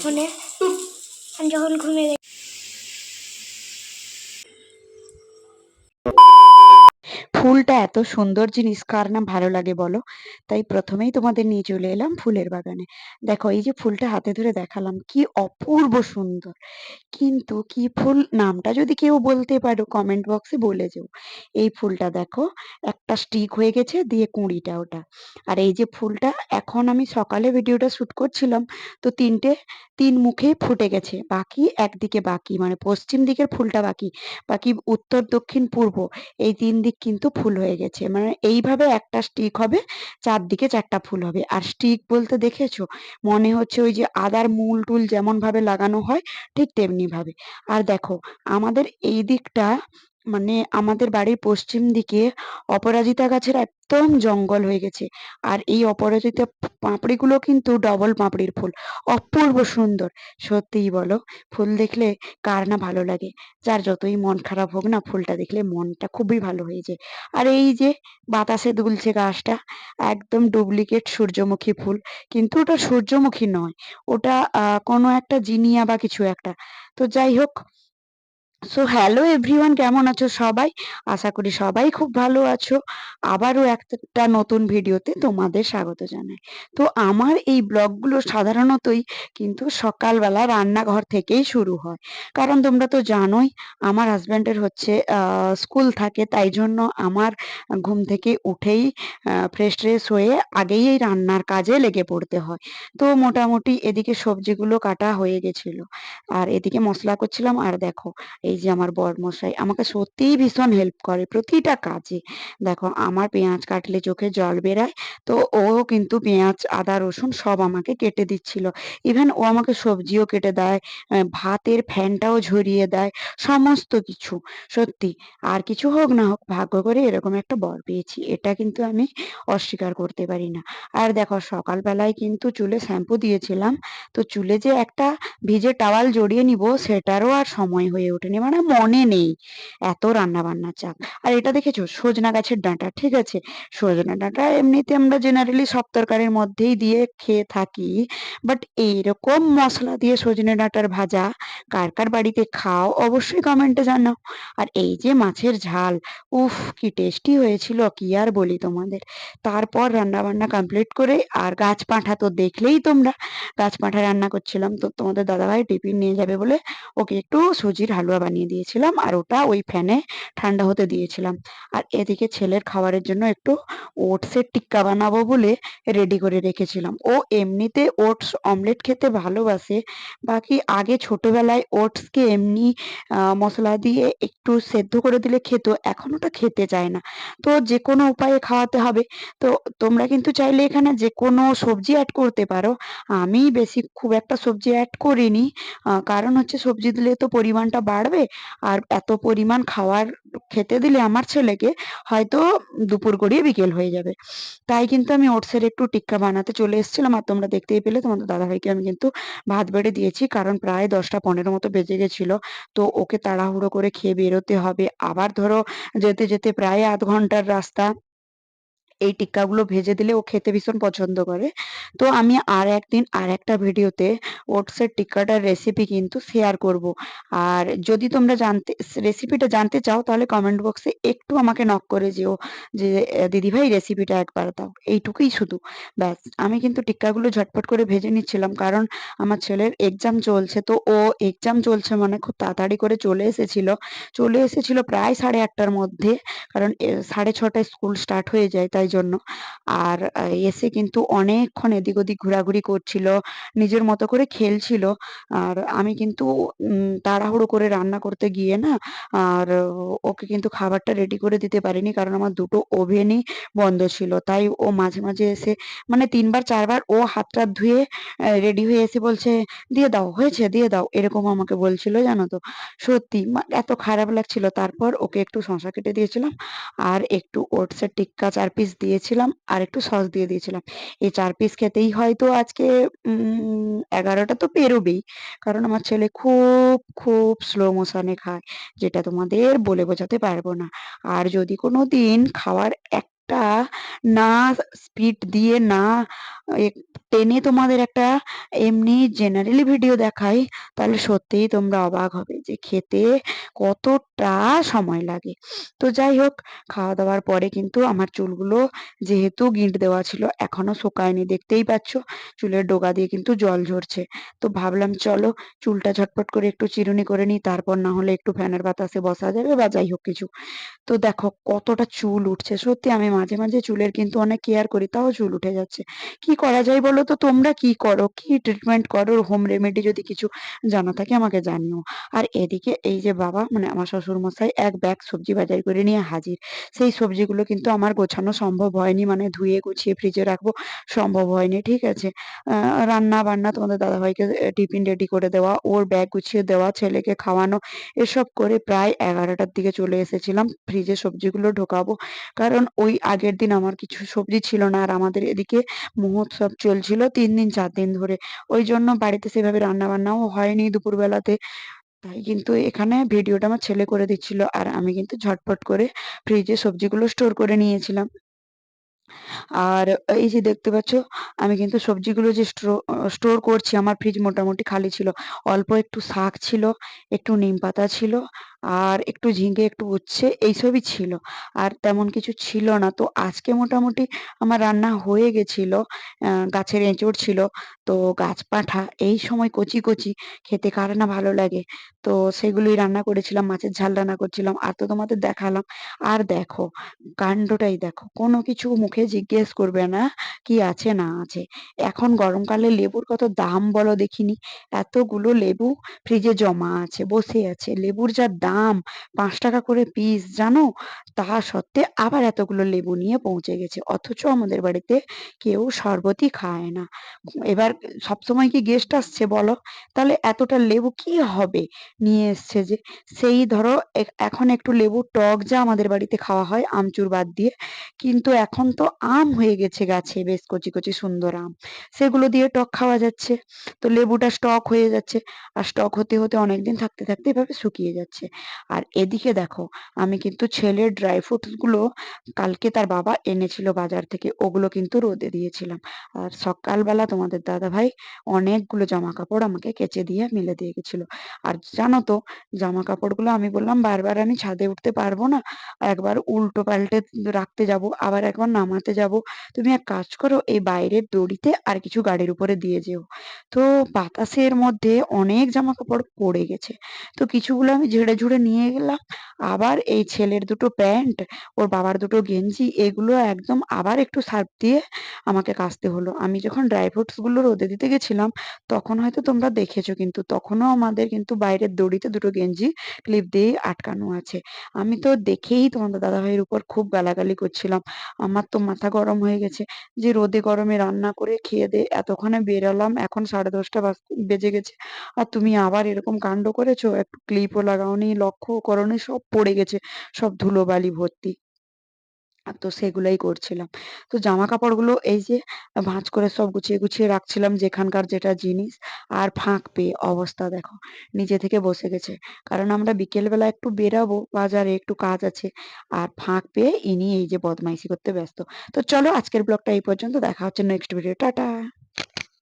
ফোনে আমি যখন ঘুমিয়ে দেখি ফুলটা এত সুন্দর জিনিস, কার না ভালো লাগে বলো? তাই প্রথমেই তোমাদের নিয়ে চলে এলাম ফুলের বাগানে। দেখো, এই যে ফুলটা হাতে ধরে দেখালাম, কি অপূর্ব সুন্দর। কিন্তু কি ফুল, নামটা যদি কেউ বলতে পারো কমেন্ট বক্সে বলে যেও। এই ফুলটা দেখো, একটা স্টিক হয়ে গেছে, দিয়ে কুঁড়িটা ওটা। আর এই যে ফুলটা, এখন আমি সকালে ভিডিওটা শ্যুট করছিলাম, তো তিনটে, তিন মুখেই ফুটে গেছে। বাকি, একদিকে বাকি মানে পশ্চিম দিকের ফুলটা বাকি। বাকি উত্তর, দক্ষিণ, পূর্ব, এই তিন দিক কিন্তু ফুল হয়ে গেছে। মানে এইভাবে একটা স্টিক হবে, চারদিকে চারটা ফুল হবে। আর স্টিক বলতে দেখেছ? মনে হচ্ছে ওই যে আদার মূল টুল যেমন ভাবে লাগানো হয়, ঠিক তেমনি ভাবে আর দেখো, আমাদের এই দিকটা মানে আমাদের বাড়ির পশ্চিম দিকে অপরাজিতা গাছের একদম জঙ্গল হয়ে গেছে। আর এই অপরাজিতা পাপড়িগুলো কিন্তু ডবল পাপড়ির ফুল। অপূর্ব সুন্দর। সত্যিই বলো, ফুল দেখলে কার না ভালো লাগে? যার যতই মন খারাপ হোক না, ফুলটা দেখলে মনটা খুবই ভালো হয়ে যায়। আর এই যে বাতাসে দুলছে গাছটা, একদম ডুপ্লিকেট সূর্যমুখী ফুল। কিন্তু ওটা সূর্যমুখী নয়, ওটা কোনো একটা জিনিয়া বা কিছু একটা। তো যাই হোক সো হ্যালো এভরিওয়ান কেমন আছো সবাই? আশা করি সবাই খুব ভালো আছো। আবারও একটা নতুন ভিডিওতে তোমাদের স্বাগত জানাই। তো আমার এই ব্লগগুলো সাধারণতই কিন্তু সকালবেলা রান্নাঘর থেকেই শুরু হয়। কারণ তোমরা তো জানোই, আমার হাজব্যান্ডের হচ্ছে স্কুল থাকে, তাই জন্য আমার ঘুম থেকে উঠেই ফ্রেশ ট্রেশ হয়ে আগেই এই রান্নার কাজে লেগে পড়তে হয়। তো মোটামুটি এদিকে সবজিগুলো কাটা হয়ে গেছিল। আর এদিকে মশলা করছিলাম, আর দেখো এই যে আমার বরমশাই আমাকে সত্যিই ভীষণ হেল্প করে প্রতিটা কাজে। দেখো, আমার পেঁয়াজ কাটলে চোখে জল বেরায়, তো ও কিন্তু পেঁয়াজ, আদা, রসুন সব আমাকে কেটে দিচ্ছিল। ইভেন ও আমাকে সবজিও কেটে দেয় ভাতের ফ্যানটাও ঝরিয়ে দেয়, সমস্ত কিছু। সত্যি, আর কিছু হোক না হোক, ভাগ্য করে এরকম একটা বর পেয়েছি, এটা কিন্তু আমি অস্বীকার করতে পারি না। আর দেখো, সকালবেলায় কিন্তু চুলে শ্যাম্পু দিয়েছিলাম, তো চুলে যে একটা ভিজে টাওয়াল জড়িয়ে নিব, সেটারও আর সময় হয়ে ওঠেনি। মানে মনে নেই। এত রান্না বান্নার চাপ। আর এটা দেখেছ? সজনা গাছের ডাঁটা, ঠিক আছে? সজনা ডাঁটা এমনিতে আমরা জেনারেলি সব তরকারির মধ্যেই দিয়ে খেয়ে থাকি। বাট এইরকম মশলা দিয়ে সজনে ডাঁটার ভাজা কার কার বাড়িতে খাও অবশ্যই কমেন্টে জানাও। আর এই যে মাছের ঝাল, উফ, কি টেস্টি হয়েছিল, কি আর বলি তোমাদের? তারপর রান্না বান্না কমপ্লিট করে আর গাছ পাঁঠা তো দেখলেই তোমরা। গাছ পাঁঠা রান্না করছিলাম তো তোমাদের দাদাভাই টিফিন নিয়ে যাবে বলে ওকে একটু সুজির হালুয়া বানিয়ে দিয়েছিলাম আর ওটা ওই ফ্যানে ঠান্ডা হতে দিয়েছিলাম। আর এদিকে ছেলের খাবারের জন্য একটু ওটসের টিক্কা বানাবো বলে রেডি করে রেখেছিলাম। ও এমনিতে ওটস অমলেট খেতে ভালোবাসে। বাকি আগে ছোটবেলায় ওটসকে এমনি মশলা দিয়ে একটু সেদ্ধ করে দিলে খেত, এখন ওটা খেতে চায় না। তো যে কোনো উপায়ে খাওয়াতে হবে। তো তোমরা কিন্তু চাইলে এখানে যে কোনো সবজি অ্যাড করতে পারো। আমি বেশি খুব একটা সবজি অ্যাড করিনি। কারণ হচ্ছে সবজি দিলে তো পরিমাণটা বাড়বে। আর এত পরিমাণ খাওয়ার খেতে দিলে আমার ছেলেকে হয়তো দুপুর গড়িয়ে বিকেল হয়ে যাবে। তাই কিন্তু আমি ওটসের একটু টিক্কা বানাতে চলে এসেছিলাম। আর তোমরা দেখতেই পেলে তোমাদের দাদাভাইকে আমি কিন্তু ভাত বেড়ে দিয়েছি। কারণ প্রায় দশটা পনেরো মতো বেজে গেছিল। তো ওকে তাড়াহুড়ো করে খেয়ে বেরোতে হবে। আবার ধরো যেতে যেতে প্রায় আধ ঘণ্টার রাস্তা। এই টিক্কাগুলো ভেজে দিলে ও খেতে ভীষণ পছন্দ করে। তো আমি আর একদিন আর একটা ভিডিওতে ওটসের টিক্কাটার রেসিপি কিন্তু শেয়ার করব। আর যদি তোমরা জানতে রেসিপিটা জানতে চাও, তাহলে কমেন্ট বক্সে একটু আমাকে নক করে যেও যে দিদিভাই রেসিপিটা একবার দাও। এইটুকুই শুধু। ব্যাস, আমি কিন্তু টিক্কাগুলো ঝটপট করে ভেজে নিচ্ছিলাম, কারণ আমার ছেলের এক্সাম চলছে। তো ও এক্সাম চলছে মানে খুব তাড়াতাড়ি করে চলে এসেছিল। চলে এসেছিল প্রায় সাড়ে আটটার মধ্যে, কারণ সাড়ে ছটায় স্কুল স্টার্ট হয়ে যায়, তাই জন্য। আর এসে কিন্তু অনেকক্ষণ এদিক ওদিক ঘোরাঘুরি করছিল, নিজের মতো করে খেলছিল। আর আমি কিন্তু তাড়াহুড়ো করে রান্না করতে গিয়ে না, আর ওকে কিন্তু খাবারটা রেডি করে দিতে পারিনি কারণ আমার দুটো ওভেনই বন্ধ ছিল। তাই ও মাঝে মাঝে এসে মানে তিনবার, চারবার ও হাত টাত ধুয়ে রেডি হয়ে এসে বলছে, দিয়ে দাও, হয়েছে, দিয়ে দাও। এরকম আমাকে বলছিল, জানো তো। সত্যি এত খারাপ লাগছিল। তারপর ওকে একটু শসা কেটে দিয়েছিলাম, আর একটু ওটসের টিক্কা চার পিস দিয়েছিলাম আর একটু সস দিয়ে দিয়েছিলাম। এই চার পিস খেতেই হয়তো আজকে, উম, এগারোটা তো পেরোবেই। কারণ আমার ছেলে খুব খুব স্লো মোশনে খায়, যেটা তোমাদের বলে বোঝাতে পারব না। আর যদি কোনো দিন খাওয়ার একটা না স্পিড দিয়ে না টেনে তোমাদের একটা এমনি জেনারেলি ভিডিও দেখাই, তাহলে সত্যিই তোমরা অবাক হবে যে খেতে কতটা সময় লাগে। তো যাই হোক, খাওয়া দাওয়ার পরে কিন্তু আমার চুলগুলো যেহেতু গিঁট দেওয়া ছিল, এখনও শুকায়নি, দেখতেই পাচ্ছ, চুলের ডোগা দিয়ে কিন্তু জল ঝরছে। তো ভাবলাম চলো চুলটা ঝটপট করে একটু চিরুনি করে নিই, তারপর না হলে একটু ফ্যানের বাতাসে বসা যাবে বা যাই হোক কিছু। তো দেখো কতটা চুল উঠছে, সত্যি আমি মাঝে মাঝে চুলের কিন্তু অনেক কেয়ার করি, তাও চুল উঠে যাচ্ছে। কি করা যায় বলো তো? তোমরা কি করো? কি ট্রিটমেন্ট করো? হোম রেমেডি যদি কিছু জানা থাকে আমাকে জানিও। আর এদিকে এই যে বাবা মানে আমার শ্বশুর মশাই এক ব্যাগ সবজি বাজার করে নিয়ে হাজির। সেই সবজিগুলো কিন্তু আমার গোছানো সম্ভব হয়নি মানে ধুয়ে গুছিয়ে ফ্রিজে রাখব সম্ভব হয়নি, ঠিক আছে? রান্না বান্না তোমাদের দাদাভাইকে টিফিন রেডি করে দেওয়া, ওর ব্যাগ গুছিয়ে দেওয়া, ছেলেকে খাওয়ানো, এসব করে প্রায় এগারোটার দিকে চলে এসেছিলাম। ফ্রিজে সবজিগুলো ঢোকাবো। কারণ ওই আগের দিন আমার কিছু সবজি ছিল না। আর আমাদের এদিকে মহোৎসব চলছিল তিন দিন, চার দিন ধরে। ওই জন্য বাড়িতে সেভাবে রান্না বান্নাও হয়নি দুপুরবেলাতে। তাই কিন্তু এখানে ভিডিওটা আমার ছেলে করে দিচ্ছিল আর আমি কিন্তু ঝটপট করে ফ্রিজে সবজিগুলো স্টোর করে নিয়েছিলাম। আর এই যে দেখতে পাচ্ছ, আমি কিন্তু সবজিগুলো যে স্টোর করছি, আমার ফ্রিজ মোটামুটি খালি ছিল। অল্প একটু শাক ছিল, একটু নিম পাতা ছিল আর একটু ঝিঙে একটু উচ্ছে, এইসবই ছিল। আর তেমন কিছু ছিল না। তো আজকে মোটামুটি আমার রান্না হয়ে গেছিল গাছের এঁচড় ছিল। তো গাছ পাঁঠা এই সময় কচি কচি খেতে কার না ভালো লাগে? তো সেগুলোই রান্না করেছিলাম, মাছের ঝাল রান্না করছিলাম। আর তো তোমাদের দেখালাম। আর দেখো, কাণ্ডটাই দেখো, কোনো কিছু মুখে জিজ্ঞেস করবে না কি আছে, না আছে। এখন গরমকালে লেবুর কত দাম বলো দেখিনি। এতগুলো লেবু ফ্রিজে জমা আছে, বসে আছে। লেবুর যা দাম পাঁচ টাকা করে পিস জানো? তা সত্ত্বে আবার এতগুলো লেবু নিয়ে পৌঁছে গেছে। অথচ আমাদের বাড়িতে কেউ শরবতই খায় না। এবার সবসময় কি গেস্ট আসছে বলো? তাহলে এতটা লেবু কি হবে? নিয়ে এসছে যে, সেই ধরো এখন একটু লেবুর টক যা আমাদের বাড়িতে খাওয়া হয়, আমচুর বাদ দিয়ে। কিন্তু এখন তো আম হয়ে গেছে গাছে, বেশ কচি কচি সুন্দর আম। সেগুলো দিয়ে টক খাওয়া যাচ্ছে। তো লেবুটা স্টক হয়ে যাচ্ছে। আর স্টক হতে হতে অনেকদিন থাকতে থাকতে এভাবে শুকিয়ে যাচ্ছে। আর এদিকে দেখো, আমি কিন্তু ছেলের ড্রাই ফ্রুটসগুলো কালকে তার বাবা এনেছিল বাজার থেকে, ওগুলো কিন্তু রোদে দিয়েছিলাম। আর সকালবেলা তোমাদের দাদা ভাই অনেকগুলো জামা কাপড় আমাকে কেচে দিয়ে মিলে দিয়ে গেছিল। আর জানো তো জামা কাপড়গুলো আমি বললাম, বারবার আমি ছাদে উঠতে পারব না, একবার উল্টো পাল্টে রাখতে যাব, আবার একবার নামাতে যাব। তুমি এক কাজ করো, এই বাইরের দড়িতে আর কিছু গাড়ির উপরে দিয়ে যেও। তো বাতাসের মধ্যে অনেক জামা কাপড় পড়ে গেছে। তো কিছুগুলো আমি ঝেড়ে ঝুড়ে নিয়ে গেলাম আবার এই ছেলের দুটো প্যান্ট, ওর বাবার দুটো গেঞ্জি, এগুলো একদম আবার একটু সার্ফ দিয়ে আমাকে কাচতে হলো। আমি যখন ড্রাই ফ্রুটসগুলো রোদে দিতে গেছিলাম, তখন হয়তো তোমরা দেখেছ কিন্তু তখনও আমাদের কিন্তু বাইরের দড়িতে দুটো গেঞ্জি ক্লিপ দিয়ে আটকানো আছে। আমি তো দেখেই তোমাদের দাদাভাইয়ের উপর খুব গালাগালি করছিলাম। আমার তো মাথা গরম হয়ে গেছে যে রোদে গরমে রান্না করে খেয়ে দিয়ে এতক্ষণে বেরোলাম, এখন সাড়ে দশটা বেজে গেছে। আর তুমি আবার এরকম কাণ্ড করেছ? একটু ক্লিপও লাগাওনি লক্ষ্যও করোনি সব পড়ে গেছে, সব ধুলোবালি ভর্তি। তো সেগুলাই করছিলাম। তো জামা কাপড়গুলো এই যে ভাঁজ করে সব গুছিয়ে গুছিয়ে রাখছিলাম যেখানকার যেটা জিনিস, আর ফাঁক পেয়ে অবস্থা দেখো, নিজে থেকে বসে গেছে। কারণ আমরা বিকেল বেলা একটু বেরাবো, বাজারে একটু কাজ আছে, আর ফাঁক পেয়ে ইনি এই যে বদমাইশি করতে ব্যস্ত। তো চলো আজকের ব্লগটা এই পর্যন্ত, দেখা হচ্ছে নেক্সট ভিডিও টাটা!